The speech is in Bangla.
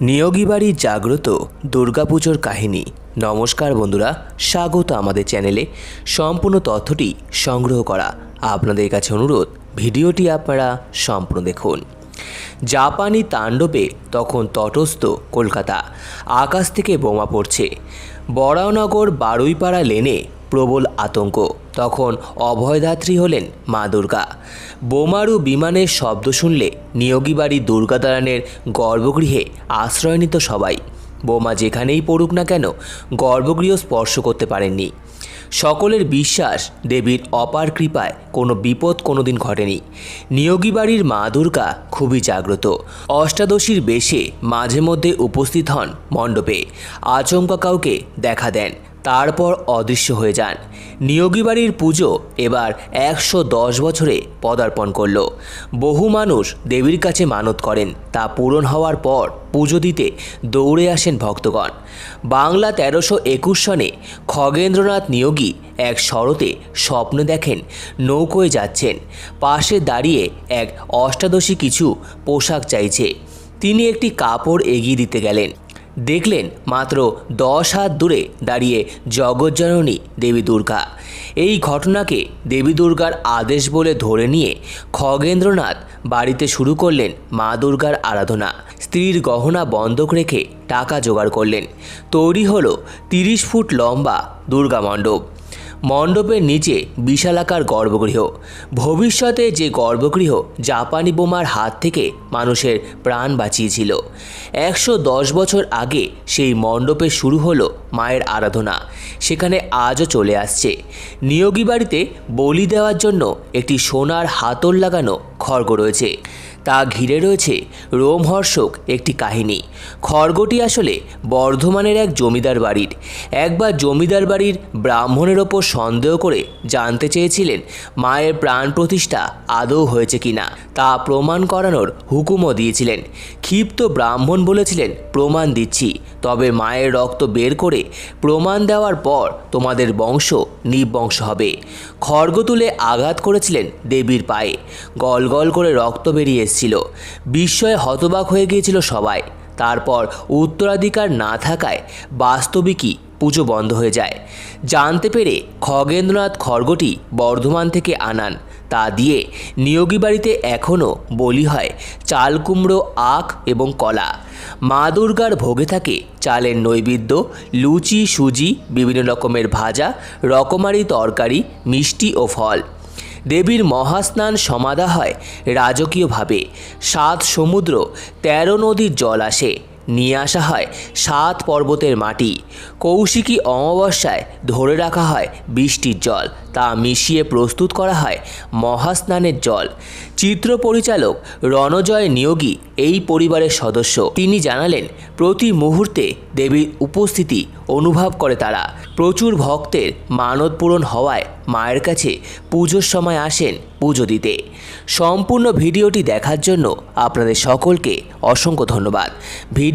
নিয়োগী বাড়ির জাগ্রত দুর্গাপুজোর কাহিনী। নমস্কার বন্ধুরা, স্বাগত আমাদের চ্যানেলে। সম্পূর্ণ তথ্যটি সংগ্রহ করা আপনাদের কাছে অনুরোধ, ভিডিওটি আপনারা সম্পূর্ণ দেখুন। জাপানি তাণ্ডবে তখন তটস্থ কলকাতা। আকাশ থেকে বোমা পড়ছে। বরানগর বারুইপাড়া লেনে প্রবল আতঙ্ক। তখন অভয়দাত্রী হলেন মা দুর্গা। বোমারু বিমানের শব্দ শুনলে নিয়োগী বাড়ি দুর্গা দালানের গর্ভগৃহে আশ্রয় নিত সবাই। বোমা যেখানেই পড়ুক না কেন, গর্ভগৃহ স্পর্শ করতে পারেননি। সকলের বিশ্বাস, দেবীর অপার কৃপায় কোনো বিপদ কোনোদিন ঘটেনি। নিয়োগী বাড়ির মা দুর্গা খুবই জাগ্রত। অষ্টাদশীর বেশে মাঝে মধ্যে উপস্থিত হন মণ্ডপে। আচমকা কাউকে দেখা দেন। তারপর অদৃশ্য হয়ে যান। নিয়োগী বাড়ির পুজো এবার একশো দশ বছরে পদার্পণ করল। বহু মানুষ দেবীর কাছে মানত করেন। তা পূরণ হওয়ার পর পুজো দিতে দৌড়ে আসেন ভক্তগণ। বাংলা তেরোশো একুশ সনে খগেন্দ্রনাথ নিয়োগী এক শরতে স্বপ্ন দেখেন, নৌকোয় যাচ্ছেন। পাশে দাঁড়িয়ে এক অষ্টাদশী কিছু পোশাক চাইছে। তিনি একটি কাপড় এগিয়ে দিতে গেলেন। দেখলেন মাত্র দশ হাত দূরে দাঁড়িয়ে জগজ্জননী দেবী দুর্গা। এই ঘটনাকে দেবী দুর্গার আদেশ বলে ধরে নিয়ে খগেন্দ্রনাথ বাড়িতে শুরু করলেন মা দুর্গার আরাধনা। স্ত্রীর গহনা বন্ধক রেখে টাকা জোগাড় করলেন। তৈরি হলো তিরিশ ফুট লম্বা দুর্গা মণ্ডপ। মণ্ডপের নিচে বিশালাকার গর্ভগৃহ। ভবিষ্যতে যে গর্ভগৃহ জাপানি বোমার হাত থেকে মানুষের প্রাণ বাঁচিয়েছিল। একশো দশ বছর আগে সেই মণ্ডপে শুরু হলো মায়ের আরাধনা। সেখানে আজও চলে আসছে। নিয়োগী বাড়িতে বলি দেওয়ার জন্য একটি সোনার হাতল লাগানো খড়গ রয়েছে। তা ঘিরে রয়েছে রোমহর্ষক একটি কাহিনী। খড়গটি আসলে বর্ধমানের এক জমিদার বাড়ির। একবার জমিদার বাড়ির ব্রাহ্মণের ওপর সন্দেহ করে জানতে চেয়েছিলেন মায়ের প্রাণ প্রতিষ্ঠা আদৌ হয়েছে কিনা। তা প্রমাণ করানোর হুকুমও দিয়েছিলেন। ক্ষিপ্ত ব্রাহ্মণ বলেছিলেন, প্রমাণ দিচ্ছি। তবে মায়ের রক্ত বের করে প্রমাণ দেওয়ার পর তোমাদের বংশ নিবংশ হবে। খড়গ তুলে আঘাত করেছিলেন দেবীর পায়ে। গল গল করে রক্ত বেরিয়ে এসেছিল। বিস্ময়ে হতবাক হয়ে গিয়েছিল সবাই। তারপর উত্তরাধিকার না থাকায় বাস্তবিকই পুজো বন্ধ হয়ে যায়। জানতে পেরে খগেন্দ্রনাথ খড়গটি বর্ধমান থেকে আনান। তা দিয়ে নিয়োগী বাড়িতে এখনও বলি হয় চাল কুমড়ো, আখ এবং কলা। মা দুর্গার ভোগে থাকে চালের নৈবেদ্য, লুচি, সুজি, বিভিন্ন রকমের ভাজা, রকমারি তরকারি, মিষ্টি ও ফল। দেবীর মহাস্নান সমাধা হয় রাজকীয়ভাবে। সাত সমুদ্র তেরো নদীর জল আসে। নিয়ে আসা হয় সাত পর্বতের মাটি। কৌশিকী অমাবস্যায় ধরে রাখা হয় বৃষ্টির জল, তা মিশিয়ে প্রস্তুত করা হয় মহাস্নানের জল। চিত্র পরিচালক রণজয় নিয়োগী এই পরিবারের সদস্য। তিনি জানালেন, প্রতি মুহূর্তে দেবীর উপস্থিতি অনুভব করে তারা। প্রচুর ভক্তের মানত পূরণ হওয়ায় মায়ের কাছে পুজোর সময় আসেন পুজো দিতে। সম্পূর্ণ ভিডিওটি দেখার জন্য আপনাদের সকলকে অসংখ্য ধন্যবাদ।